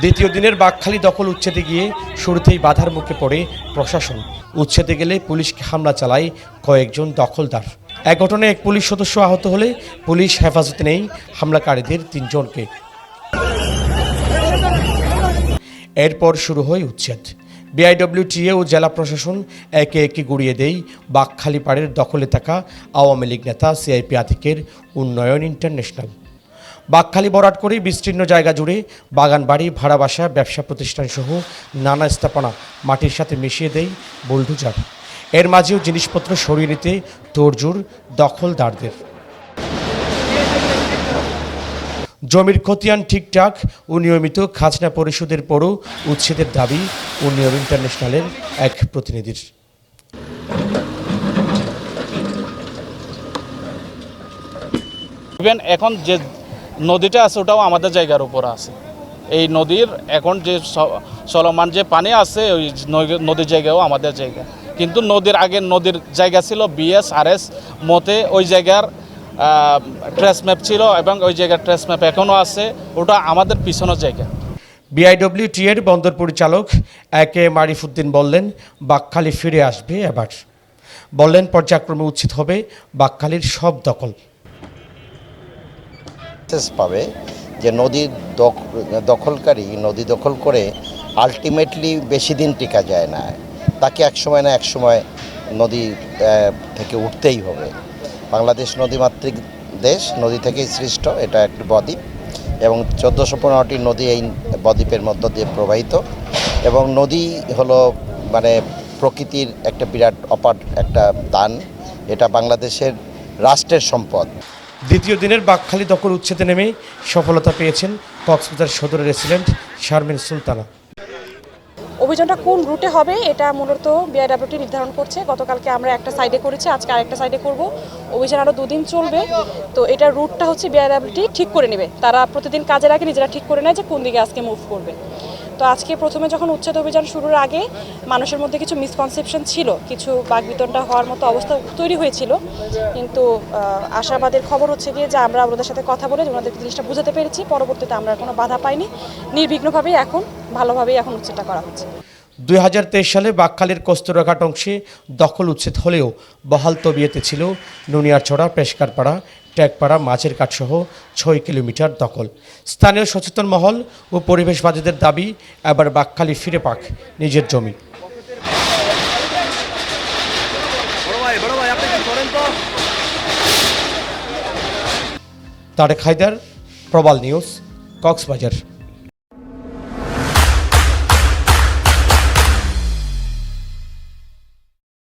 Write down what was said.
দ্বিতীয় দিনের বাঘখালী দখল উচ্ছেদে গিয়ে শুরুতেই বাধার মুখে পড়ে প্রশাসন। উচ্ছেদে গেলে পুলিশকে হামলা চালায় কয়েকজন দখলদার। এক ঘটনায় এক পুলিশ সদস্য আহত হলে পুলিশ হেফাজতে নেই হামলাকারীদের তিনজনকে। এরপর শুরু হয় উচ্ছেদ। বিআইডব্লিউটিএ ও জেলা প্রশাসন একে একে গুড়িয়ে দেয় বাঘখালী পাড়ের দখলে থাকা আওয়ামী লীগ নেতা সিআইপি আতিকের উন্নয়ন ইন্টারন্যাশনাল। বাঘখালী বরাট করে, বিস্তীর্ণ জায়গা জুড়ে বাগান বাড়ি, ভাড়া বাসা, ব্যবসা প্রতিষ্ঠান সহ নানা স্থাপনা মাটির সাথে মিশিয়ে দেয় বুলডুজার। এর মাঝেও জিনিসপত্র সরিয়ে নিতে তোড়জোড়, দখলদারদের। জমির খতিয়ান ঠিকঠাক ও নিয়মিত খাজনা পরিশোধের পরও উচ্ছেদের দাবি উন্নয়ন ইন্টারন্যাশনালের এক প্রতিনিধির। ইভেন এখন যে নদীটা আছে, ওটাও আমাদের জায়গার উপর আছে। এই নদীর এখন যে চলমান যে পানি আছে, ওই নদীর জায়গাও আমাদের জায়গা। কিন্তু নদীর আগে নদীর জায়গা ছিল বিএস আর এস মতে ওই জায়গার ট্রেস ম্যাপ ছিল এবং ওই জায়গার ট্রেস ম্যাপ এখনও আছে, ওটা আমাদের পিছনের জায়গা। বিআইডব্লিউটি এর বন্দর পরিচালক একে মারিফুদ্দিন বললেন, বাকখালী ফিরে আসবে এবার। বললেন, পর্যায়ক্রমে উচিত হবে বাকখালীর সব দখল। মেসেজ পাবে যে দখ- দখলকারী নদী দখল করে আলটিমেটলি বেশি দিন টিকা যায় না। তাকে এক সময় না এক সময় নদী থেকে উঠতেই হবে। বাংলাদেশ নদীমাতৃক দেশ, নদী থেকেই সৃষ্ট, এটা একটি বদ্বীপ। এবং চোদ্দোশো পনেরোটি নদী এই বদ্বীপের মধ্য দিয়ে প্রবাহিত। এবং নদী হলো মানে প্রকৃতির একটা বিরাট অপার একটা দান। এটা বাংলাদেশের রাষ্ট্রের সম্পদ। দ্বিতীয় দিনের বাকখালী দখল উচ্ছেদে নেমে সফলতা পেয়েছেন কক্সবাজার সদরের রেসিডেন্ট শারমিন সুলতানা। অভিযানটা কোন রুটে হবে এটা মূলত বিআইডাব্লিউটি নির্ধারণ করছে। গতকালকে আমরা একটা সাইডে করেছি, আজকে আরেকটা সাইডে করব। অভিযান আরও দুদিন চলবে। তো এটা রুটটা হচ্ছে বিআইডাব্লিউটি ঠিক করে নেবে। তারা প্রতিদিন কাজের আগে নিজেরা ঠিক করে নেয় যে কোন দিকে আজকে মুভ করবে। তো আজকে প্রথমে যখন উচ্ছেদ অভিযান শুরুর আগে মানুষের মধ্যে কিছু মিসকনসেপশন ছিল, কিছু বাগবিতনটা হওয়ার মতো অবস্থা তৈরি হয়েছিল, কিন্তু আশাবাদের খবর হচ্ছে গিয়ে যে আমরা ওদের সাথে কথা বলে ওনাদের জিনিসটা বুঝাতে পেরেছি, পরবর্তীতে আমরা কোনো বাধা পাইনি। নির্বিঘ্নভাবেই এখন, ভালোভাবেই এখন উচ্ছেদটা করা হচ্ছে। দুই হাজার তেইশ সালে বাকখালীর কস্তরঘাট অংশে দখল উচ্ছেদ হলেও বহাল তবিয়েতে ছিল নুনিয়ারছড়া, পেশকারপাড়া ট্যাগপাড়া মাছের কাঠসহ ছয় কিলোমিটার দখল। স্থানীয় সচেতন মহল ও পরিবেশবাদীদের দাবি এবার বাকখালি ফিরে পাক নিজের জমি। তারেক হায়দার প্রবাল নিউজ কক্সবাজার।